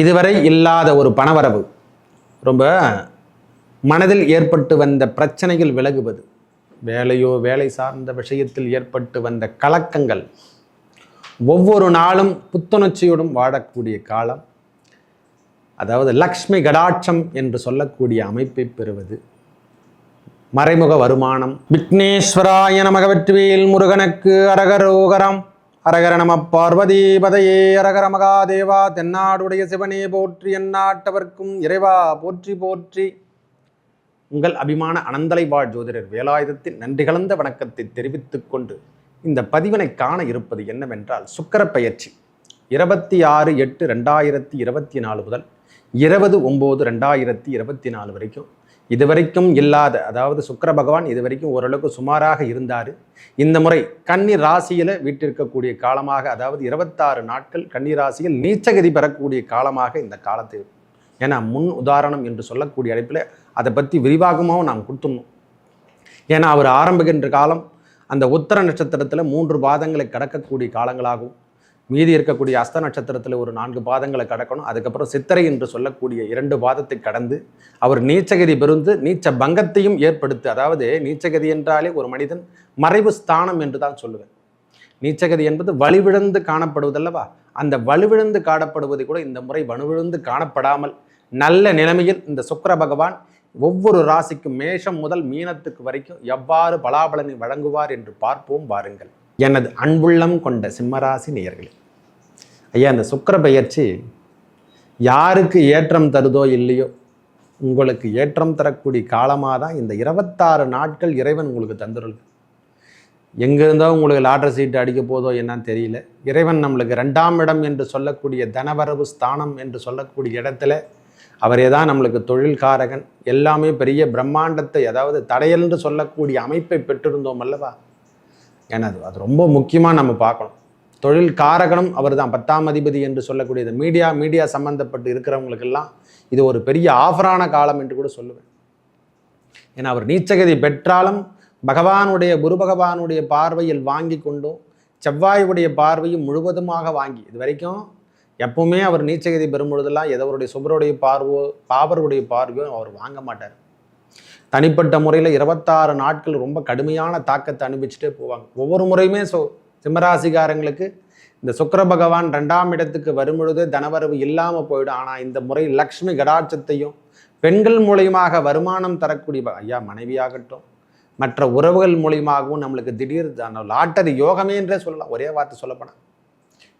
இதுவரை இல்லாத ஒரு பணவரவு. ரொம்ப மனதில் ஏற்பட்டு வந்த பிரச்சனைகள் விலகுவது வேலையோ வேலை சார்ந்த விஷயத்தில் ஏற்பட்டு வந்த கலக்கங்கள் ஒவ்வொரு நாளும் புத்துணர்ச்சியுடன் வாழக்கூடிய காலம் அதாவது லக்ஷ்மி கடாட்சம் என்று சொல்லக்கூடிய அமைப்பை பெறுவது மறைமுக வருமானம் விக்னேஸ்வராய நமக வெற்றிவேல் முருகனுக்கு அரகரோகரம். அரகர நம பார்வதி பதையே அரகர மகாதேவா தென்னாடுடைய சிவனே போற்றி எந்நாட்டவர்க்கும் இறைவா போற்றி போற்றி. உங்கள் அபிமான அனந்தலை வாழ் ஜோதிடர் வேலாயுதத்தின் நன்றி கலந்த வணக்கத்தை தெரிவித்துக் கொண்டு இந்த பதிவினை காண இருப்பது என்னவென்றால் சுக்கர பயிற்சி. இருபத்தி ஆறு எட்டு ரெண்டாயிரத்தி இருபத்தி நாலு முதல் இருபது ஒம்பது ரெண்டாயிரத்தி இருபத்தி நாலு வரைக்கும் இதுவரைக்கும் இல்லாத அதாவது சுக்கர பகவான் இதுவரைக்கும் ஓரளவுக்கு சுமாராக இருந்தார். இந்த முறை கன்னி ராசியில் வீட்டிருக்கக்கூடிய காலமாக அதாவது இருபத்தாறு நாட்கள் கன்னி ராசியில் நீச்சகதி பெறக்கூடிய காலமாக இந்த காலத்தை. ஏன்னா முன் உதாரணம் என்று சொல்லக்கூடிய அழைப்பில் அதை பற்றி விரிவாகமாகவும் நாம் கொடுத்துடணும். ஏன்னா அவர் ஆரம்பிக்கின்ற காலம் அந்த உத்தர நட்சத்திரத்தில் மூன்று பாதங்களை கடக்கக்கூடிய காலங்களாகவும் மீதி இருக்கக்கூடிய அஸ்த நட்சத்திரத்தில் ஒரு நான்கு பாதங்களை கடக்கணும். அதுக்கப்புறம் சித்திரை என்று சொல்லக்கூடிய இரண்டு பாதத்தை கடந்து அவர் நீச்சகதி பெருந்து நீச்ச பங்கத்தையும் ஏற்படுத்து அதாவது நீச்சகதி என்றாலே ஒரு மனிதன் மறைவு ஸ்தானம் என்று தான் சொல்லுவேன். நீச்சகதி என்பது வலுவிழந்து காணப்படுவதல்லவா? அந்த வலுவிழந்து காணப்படுவது கூட இந்த முறை வலுவிழந்து காணப்படாமல் நல்ல நிலைமையில் இந்த சுக்கர பகவான் ஒவ்வொரு ராசிக்கும் மேஷம் முதல் மீனத்துக்கு வரைக்கும் எவ்வாறு பலாபலனை வழங்குவார் என்று பார்ப்போம் வாருங்கள். எனது அன்புள்ளம் கொண்ட சிம்மராசி நேயர்களே ஐயா இந்த சுக்கிர பெயர்ச்சி யாருக்கு ஏற்றம் தருதோ இல்லையோ உங்களுக்கு ஏற்றம் தரக்கூடிய காலமாக தான் இந்த இருபத்தாறு நாட்கள் இறைவன் உங்களுக்கு தந்துருள். எங்கேருந்தோ உங்களுக்கு லாட்ரு சீட்டு அடிக்க போதோ என்னன்னு தெரியல. இறைவன் நம்மளுக்கு ரெண்டாம் இடம் என்று சொல்லக்கூடிய தனவரவு ஸ்தானம் என்று சொல்லக்கூடிய இடத்துல அவரே தான் நம்மளுக்கு தொழில்காரகன். எல்லாமே பெரிய பிரம்மாண்டத்தை அதாவது என்று சொல்லக்கூடிய அமைப்பை பெற்றிருந்தோம் அல்லவா? ஏன்னா அது அது ரொம்ப முக்கியமாக நம்ம பார்க்கணும். தொழில் காரகனும் அவர் தான் பத்தாம் அதிபதி என்று சொல்லக்கூடியது. மீடியா மீடியா சம்மந்தப்பட்டு இருக்கிறவங்களுக்கெல்லாம் இது ஒரு பெரிய ஆஃபரான காலம் என்று கூட சொல்லுவேன். ஏன்னா அவர் நீச்சகதி பெற்றாலும் பகவானுடைய குரு பகவானுடைய பார்வையில் வாங்கி கொண்டும் செவ்வாயுடைய பார்வையும் முழுவதுமாக வாங்கி இது வரைக்கும் எப்பவுமே அவர் நீச்சகதி பெறும் பொழுதெல்லாம் எதவருடைய சுபருடைய பார்வோ பாவருடைய பார்வையோ அவர் வாங்க மாட்டார். தனிப்பட்ட முறையில் இருபத்தாறு நாட்கள் ரொம்ப கடுமையான தாக்கத்தை அனுபவிச்சுட்டே போவாங்க. ஒவ்வொரு முறையுமே ஸோ சிம்மராசிகாரங்களுக்கு இந்த சுக்கர பகவான் ரெண்டாம் இடத்துக்கு வரும் பொழுது தனவரவு இல்லாமல் போயிடும். ஆனால் இந்த முறை லக்ஷ்மி கடாட்சத்தையும் பெண்கள் மூலியமாக வருமானம் தரக்கூடிய ஐயா மனைவியாகட்டும் மற்ற உறவுகள் மூலியமாகவும் நம்மளுக்கு திடீர் லாட்டரி யோகமே என்றே சொல்லலாம். ஒரே வார்த்தை சொல்லப்போனால்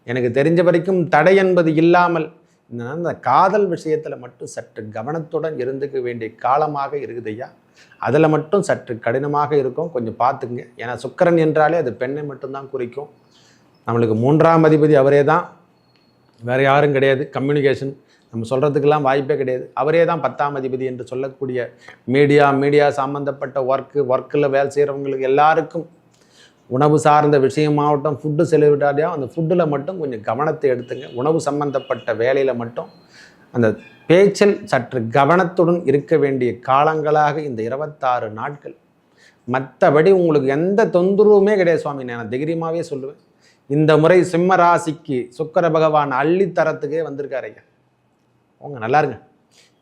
எனக்கு தெரிஞ்ச வரைக்கும் தடை என்பது இல்லாமல் இந்த இந்த காதல் விஷயத்தில் மட்டும் சற்று கவனத்துடன் இருந்துக்க வேண்டிய காலமாக இருக்குது ஐயா. அதில் மட்டும் சற்று கடினமாக இருக்கும். கொஞ்சம் பார்த்துக்குங்க. ஏன்னா சுக்கரன் என்றாலே அது பெண்ணை மட்டும்தான் குறிக்கும். நம்மளுக்கு மூன்றாம் அதிபதி அவரே தான். வேறு யாரும் கிடையாது. கம்யூனிகேஷன் நம்ம சொல்கிறதுக்கெல்லாம் வாய்ப்பே கிடையாது. அவரே தான் பத்தாம் அதிபதி என்று சொல்லக்கூடிய மீடியா மீடியா சம்மந்தப்பட்ட ஒர்க்கு ஒர்க்கில் வேலை செய்கிறவங்களுக்கு எல்லாருக்கும் உணவு சார்ந்த விஷயமாகட்டும் ஃபுட்டு செலவிட்டாலையோ அந்த ஃபுட்டில் மட்டும் கொஞ்சம் கவனத்தை எடுத்துங்க. உணவு சம்மந்தப்பட்ட வேலையில் மட்டும் அந்த பேச்சில் சற்று கவனத்துடன் இருக்க வேண்டிய காலங்களாக இந்த இருபத்தாறு நாட்கள். மற்றபடி உங்களுக்கு எந்த தொந்தரவுமே கிடையாது சுவாமி. நான் தைரியமாகவே சொல்லுவேன். இந்த முறை சிம்ம ராசிக்கு சுக்கர பகவான் அள்ளித்தரத்துக்கே வந்திருக்காரு ஐயா. உங்க நல்லா இருங்க.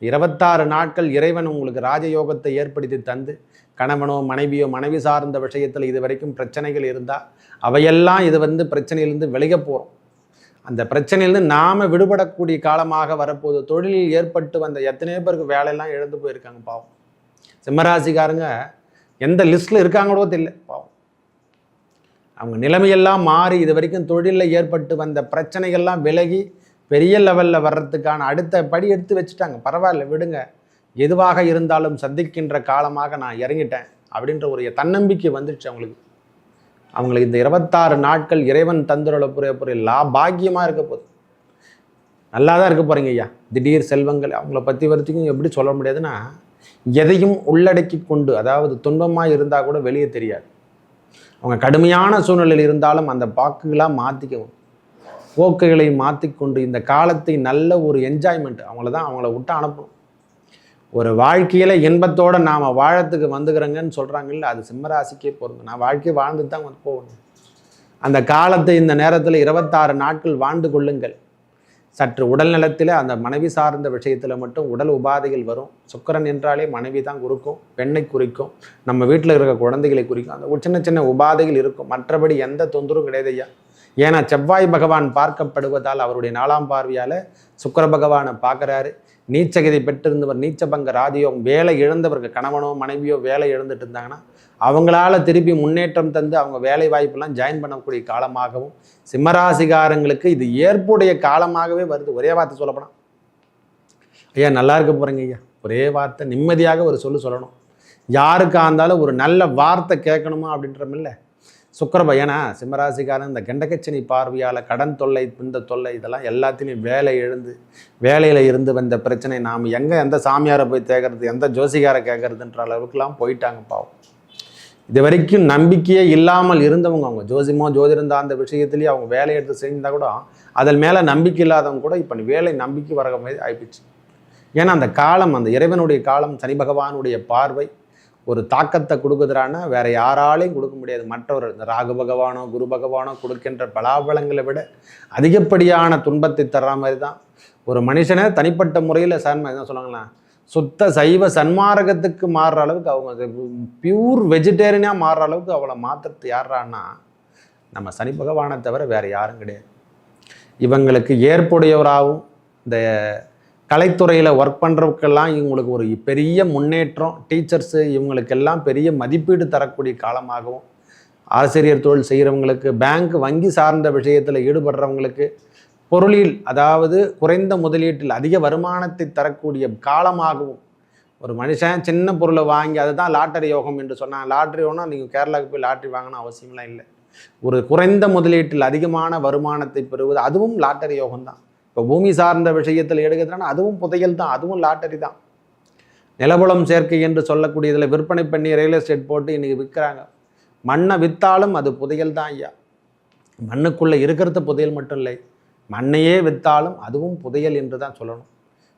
இருபத்தாறு நாட்கள் இறைவன் உங்களுக்கு ராஜயோகத்தை ஏற்படுத்தி தந்து கணவனோ மனைவியோ மனைவி சார்ந்த விஷயத்தில் இது வரைக்கும் பிரச்சனைகள் இருந்தால் அவையெல்லாம் இது வந்து பிரச்சனையிலிருந்து விலக போகிறோம் அந்த பிரச்சனையிலிருந்து நாம் விடுபடக்கூடிய காலமாக வரப்போது தொழிலில் ஏற்பட்டு வந்த எத்தனையோ பேருக்கு வேலையெல்லாம் இழந்து போயிருக்காங்க பாவம். சிம்மராசிக்காரங்க எந்த லிஸ்ட்டில் இருக்காங்களோ தெரியல பாவம். அவங்க நிலைமையெல்லாம் மாறி இது வரைக்கும் தொழிலில் ஏற்பட்டு வந்த பிரச்சனைகள்லாம் விலகி பெரிய லெவலில் வர்றதுக்கான அடுத்த படி எடுத்து வச்சுட்டாங்க. பரவாயில்ல விடுங்க. எதுவாக இருந்தாலும் சந்திக்கின்ற காலமாக நான் இறங்கிட்டேன் அப்படின்ற ஒரு தன்னம்பிக்கை வந்துடுச்சு அவங்களுக்கு. அவங்களுக்கு இந்த இருபத்தாறு நாட்கள் இறைவன் தந்துருள புரிய புரிய லா பாக்கியமாக இருக்க போகுது. நல்லா தான் இருக்க போகிறீங்க ஐயா. திடீர் செல்வங்கள் அவங்கள பற்றி வரைக்கும் எப்படி சொல்ல முடியாதுன்னா எதையும் உள்ளடக்கி கொண்டு அதாவது துன்பமாக இருந்தால் கூட வெளியே தெரியாது. அவங்க கடுமையான சூழ்நிலையில் இருந்தாலும் அந்த பாக்குகளாக மாற்றிக்கவும் போக்குகளை மாற்றிக்கொண்டு இந்த காலத்தை நல்ல ஒரு என்ஜாய்மெண்ட் அவங்கள தான் அவங்கள விட்டு அனுப்பணும். ஒரு வாழ்க்கையில் இன்பத்தோடு நாம் வாழத்துக்கு வந்துக்கிறோங்கன்னு சொல்கிறாங்கல்ல அது சிம்மராசிக்கே பொருந்தும். நான் வாழ்க்கையை வாழ்ந்துட்டு தான் வந்து போகணும். அந்த காலத்தை இந்த நேரத்தில் இருபத்தாறு நாட்கள் வாழ்ந்து கொள்ளுங்கள். சற்று உடல் நலத்தில் அந்த மனைவி சார்ந்த விஷயத்தில் மட்டும் உடல் உபாதைகள் வரும். சுக்கிரன் என்றாலே மனைவி தான் குறிக்கும் பெண்ணை குறிக்கும் நம்ம வீட்டில் இருக்கிற குழந்தைகளை குறிக்கும். அந்த சின்ன சின்ன உபாதைகள் இருக்கும். மற்றபடி எந்த தொந்தரவும் கிடையாது ஐயா. ஏன்னா செவ்வாய் பகவான் பார்க்கப்படுவதால் அவருடைய நாலாம் பார்வையால் சுக்கிர பகவானை பார்க்குறாரு. நீச்சகதி பெற்றிருந்தவர் நீச்சபங்க ராஜயோகம் வேலை இழந்தவர்கள் கணவனோ மனைவியோ வேலை இழந்துட்டு இருந்தாங்கன்னா அவங்களால திருப்பி முன்னேற்றம் தந்து அவங்க வேலை வாய்ப்பெல்லாம் ஜாயின் பண்ணக்கூடிய காலமாகவும் சிம்மராசிகாரங்களுக்கு இது ஏற்புடைய காலமாகவே வருது. ஒரே வார்த்தை சொல்லப்போனால் ஐயா நல்லா இருக்க போகிறேங்க ஐயா. ஒரே வார்த்தை நிம்மதியாக ஒரு சொல்லு சொல்லணும். யாருக்காக இருந்தாலும் ஒரு நல்ல வார்த்தை கேட்கணுமா அப்படின்றமில்ல சுக்கரப ஏன்னா சிம்மராசிக்காரன் இந்த கண்டகச்சனி பார்வையால் கடன் தொல்லை இந்த தொல்லை இதெல்லாம் எல்லாத்தையும் வேலை எழுந்து வேலையில் இருந்து வந்த பிரச்சனை. நாம் எங்கே எந்த சாமியாரை போய் தேக்கிறது எந்த ஜோசிகாரை கேட்கறதுன்ற அளவுக்குலாம் போயிட்டாங்க பாவம். இது வரைக்கும் நம்பிக்கையே இல்லாமல் இருந்தவங்க அவங்க. ஜோசிமோ ஜோதிடம் அந்த விஷயத்துலேயே அவங்க வேலை எடுத்து செஞ்சால் கூட அதில் மேலே நம்பிக்கை இல்லாதவங்க கூட இப்போ வேலை நம்பிக்கை வர மாதிரி ஆயிடுச்சு ஏன்னா அந்த காலம் அந்த இறைவனுடைய காலம் சனி பகவானுடைய பார்வை ஒரு தாக்கத்தை கொடுக்குதுறான்னா வேற யாராலையும் கொடுக்க முடியாது. மற்றவர் இந்த ராகு பகவானோ குரு பகவானோ கொடுக்கின்ற பலாபலங்களை விட அதிகப்படியான துன்பத்தை தர்ற மாதிரி தான் ஒரு மனுஷனை தனிப்பட்ட முறையில் சன்ம என்ன சொல்லுவாங்களா சுத்த சைவ சன்மார்க்கத்துக்கு மாறுற அளவுக்கு அவங்க பியூர் வெஜிடேரியனாக மாறுற அளவுக்கு அவளை மாற்றுறது யாரான்னா நம்ம சனி பகவானை தவிர வேறு யாரும் கிடையாது. இவங்களுக்கு ஏற்புடையவராகவும் இந்த கலைத்துறையில் ஒர்க் பண்ணுறவுக்கெல்லாம் இவங்களுக்கு ஒரு பெரிய முன்னேற்றம் டீச்சர்ஸு இவங்களுக்கெல்லாம் பெரிய மதிப்பீடு தரக்கூடிய காலமாகவும் ஆசிரியர் தொழில் செய்கிறவங்களுக்கு பேங்க் வங்கி சார்ந்த விஷயத்தில் ஈடுபடுறவங்களுக்கு பொருளில் அதாவது குறைந்த முதலீட்டில் அதிக வருமானத்தை தரக்கூடிய காலமாகவும் ஒரு மனுஷன் சின்ன பொருளை வாங்கி அதுதான் லாட்டரி யோகம் என்று சொன்னாங்க லாட்டரி யோகம்னா நீங்கள் கேரளாவுக்கு போய் லாட்டரி வாங்கணும் அவசியம்லாம் இல்லை. ஒரு குறைந்த முதலீட்டில் அதிகமான வருமானத்தை பெறுவது அதுவும் லாட்டரி யோகம் தான் இப்போ பூமி சார்ந்த விஷயத்தில் எடுக்கிறதுனா அதுவும் புதையல் தான் அதுவும் லாட்டரி தான். நிலபுலம் சேர்க்கை என்று சொல்லக்கூடியதில் விற்பனை பண்ணி ரியல் எஸ்டேட் போட்டு இன்றைக்கி விற்கிறாங்க. மண்ணை விற்றாலும் அது புதையல் தான் ஐயா. மண்ணுக்குள்ளே இருக்கிறது புதையல் மட்டும் இல்லை மண்ணையே விற்றாலும் அதுவும் புதையல் என்று தான் சொல்லணும்.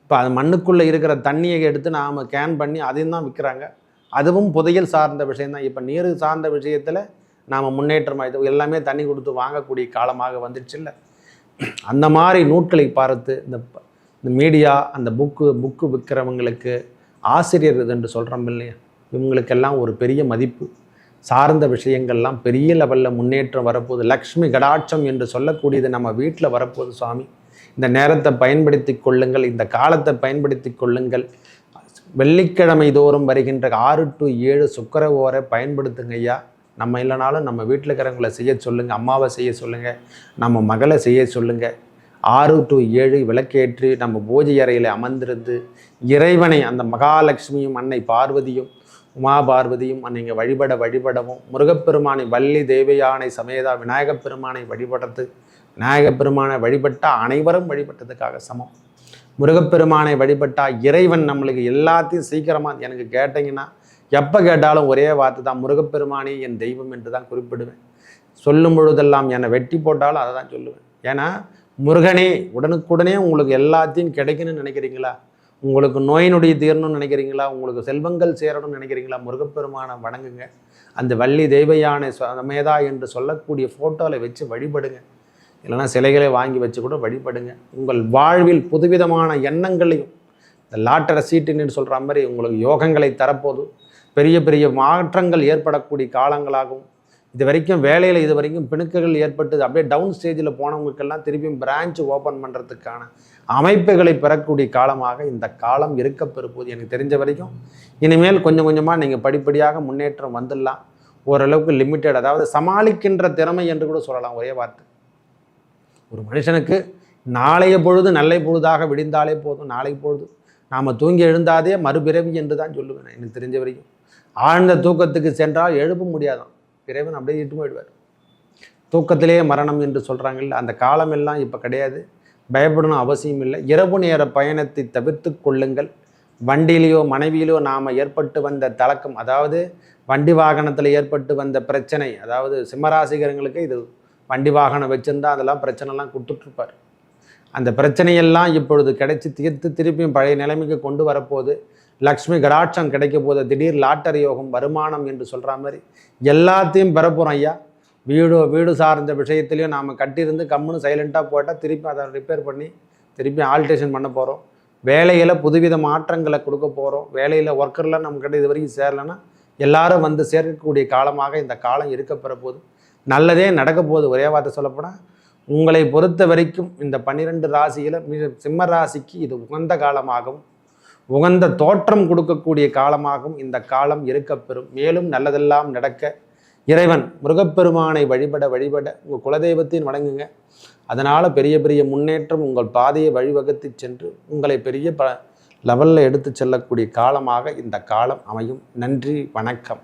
இப்போ அது மண்ணுக்குள்ளே இருக்கிற தண்ணியை எடுத்து நாம் கேன் பண்ணி அதையும் தான் விற்கிறாங்க. அதுவும் புதையல் சார்ந்த விஷயந்தான் இப்போ நீர் சார்ந்த விஷயத்தில் நாம் முன்னேற்றம் ஆகிட்டு எல்லாமே தண்ணி கொடுத்து வாங்கக்கூடிய காலமாக வந்துடுச்சு இல்லை. அந்த மாதிரி நூட்களை பார்த்து இந்த இந்த மீடியா அந்த புக்கு புக்கு விற்கிறவங்களுக்கு ஆசிரியர் இதுன்னு சொல்கிறோம் இல்லையா? இவங்களுக்கெல்லாம் ஒரு பெரிய மதிப்பு. சார்ந்த விஷயங்கள்லாம் பெரிய லெவலில் முன்னேற்றம் வரப்போகுது. லக்ஷ்மி கடாட்சம் என்று சொல்லக்கூடியது நம்ம வீட்டில் வரப்போகுது சுவாமி. இந்த நேரத்தை பயன்படுத்தி கொள்ளுங்கள் இந்த காலத்தை பயன்படுத்தி கொள்ளுங்கள். வெள்ளிக்கிழமை தோறும் வருகின்ற ஆறு டு ஏழு சுக்கர ஓரை பயன்படுத்துங்க ஐயா. நம்ம இல்லைனாலும் நம்ம வீட்டில் இருக்கிறவங்கள செய்ய சொல்லுங்கள் அம்மாவை செய்ய சொல்லுங்கள் நம்ம மகளை செய்ய சொல்லுங்கள் ஆறு டு ஏழு விளக்கேற்று நம்ம பூஜை அறையில் அமர்ந்திருந்து இறைவனை அந்த மகாலட்சுமியும் அன்னை பார்வதியும் உமா பார்வதியும் அன்னைங்க வழிபட வழிபடவும் முருகப்பெருமானை வள்ளி தேவையானை சமேதா விநாயகப் பெருமானை வழிபடுறது விநாயகப் பெருமானை வழிபட்டால் அனைவரும் வழிபட்டதுக்காக சமம். முருகப்பெருமானை வழிபட்டால் இறைவன் நம்மளுக்கு எல்லாத்தையும் சீக்கிரமாக எனக்கு கேட்டிங்கன்னா எப்போ கேட்டாலும் ஒரே வார்த்தை தான் முருகப்பெருமானே என் தெய்வம் என்று தான் குறிப்பிடுவேன். சொல்லும் பொழுதெல்லாம் என்னை வெட்டி போட்டாலும் அதை தான் சொல்லுவேன். ஏன்னா முருகனே உடனுக்குடனே உங்களுக்கு எல்லாத்தையும் கிடைக்கணும்னு நினைக்கிறீங்களா? உங்களுக்கு நோய் தீரணும்னு நினைக்கிறீங்களா? உங்களுக்கு செல்வங்கள் சேரணும்னு நினைக்கிறீங்களா? முருகப்பெருமானை வணங்குங்க. அந்த வள்ளி தெய்வயானை சமேதா என்று சொல்லக்கூடிய ஃபோட்டோவில் வச்சு வழிபடுங்க. இல்லைன்னா சிலைகளை வாங்கி வச்சு கூட வழிபடுங்க. உங்கள் வாழ்வில் புதுவிதமான எண்ணங்களையும் இந்த லாட்டரை சீட்டுன்னு சொல்கிற மாதிரி உங்களுக்கு யோகங்களை தரப்போதும் பெரிய பெரிய மாற்றங்கள் ஏற்படக்கூடிய காலங்களாகவும் இது வரைக்கும் வேலையில் இது வரைக்கும் பிணுக்குகள் ஏற்பட்டு அப்படியே டவுன் ஸ்டேஜில் போனவங்களுக்கெல்லாம் திருப்பியும் பிரான்ச் ஓப்பன் பண்ணுறதுக்கான அமைப்புகளை பெறக்கூடிய காலமாக இந்த காலம் இருக்கப்பெறும்போது எனக்கு தெரிஞ்ச வரைக்கும் இனிமேல் கொஞ்சம் கொஞ்சமாக நீங்கள் படிப்படியாக முன்னேற்றம் வந்துடலாம். ஓரளவுக்கு லிமிட்டட் அதாவது சமாளிக்கின்ற திறமை என்று கூட சொல்லலாம் ஒரே வார்த்தை. ஒரு மனுஷனுக்கு நாளைய பொழுது நல்ல பொழுதாக விடிந்தாலே போதும் நாளை பொழுது நாம் தூங்கி எழுந்தாதே மறுபிறவி என்று தான் சொல்லுவேன் எனக்கு தெரிஞ்ச வரைக்கும். ஆழ்ந்த தூக்கத்துக்கு சென்றால் எழுப்ப முடியாதான். இறைவன் அப்படியே இட்டு போயிடுவார். தூக்கத்திலேயே மரணம் என்று சொல்கிறாங்கல்ல அந்த காலமெல்லாம் இப்போ கிடையாது. பயப்படணும் அவசியம் இல்லை. இரவு நேர பயணத்தை தவிர்த்து கொள்ளுங்கள். வண்டியிலேயோ மனைவியிலோ நாம் ஏற்பட்டு வந்த தலக்கம் அதாவது வண்டி வாகனத்தில் ஏற்பட்டு வந்த பிரச்சனை அதாவது சிம்மராசிகரங்களுக்கு இது வண்டி வாகனம் வச்சுருந்தா அதெல்லாம் பிரச்சனைலாம் கொடுத்துட்ருப்பார். அந்த பிரச்சனையெல்லாம் இப்பொழுது கிடைச்சி தீர்த்து திருப்பியும் பழைய நிலைமைக்கு கொண்டு வரப்போகுது. லக்ஷ்மி கடாட்சம் கிடைக்க போது திடீர் லாட்டரி யோகம் வருமானம் என்று சொல்கிற மாதிரி எல்லாத்தையும் பெறப்போகிறோம் ஐயா. வீடு வீடு சார்ந்த விஷயத்துலையும் நாம் கட்டியிருந்து கம்முன்னு சைலண்ட்டாக போட்டால் திருப்பி அதை ரிப்பேர் பண்ணி திருப்பி ஆல்டேஷன் பண்ண போகிறோம் வேலையில் புதுவித மாற்றங்களை கொடுக்க போகிறோம் வேலையில் ஒர்க்கர்லாம் நம்மக்கிட்ட இது வரைக்கும் சேரலைன்னா எல்லாரும் வந்து சேர்க்கக்கூடிய காலமாக இந்த காலம் இருக்க பெற போகுது. நல்லதே நடக்க போகுது. ஒரே வார்த்தை சொல்லப்போனால் உங்களை பொறுத்த வரைக்கும் இந்த பன்னிரெண்டு ராசியில் மிக சிம்ம ராசிக்கு இது உகந்த காலமாகவும் உகந்த தோற்றம் கொடுக்கக்கூடிய காலமாகவும் இந்த காலம் இருக்கப்பெறும். மேலும் நல்லதெல்லாம் நடக்க இறைவன் முருகப்பெருமானை வழிபட வழிபட உங்கள் குலதெய்வத்தையும் வணங்குங்க. அதனால் பெரிய பெரிய முன்னேற்றம் உங்கள் பாதையை வழிவகுத்து சென்று உங்களை பெரிய ப லெவலில் எடுத்து செல்லக்கூடிய காலமாக இந்த காலம் அமையும். நன்றி வணக்கம்.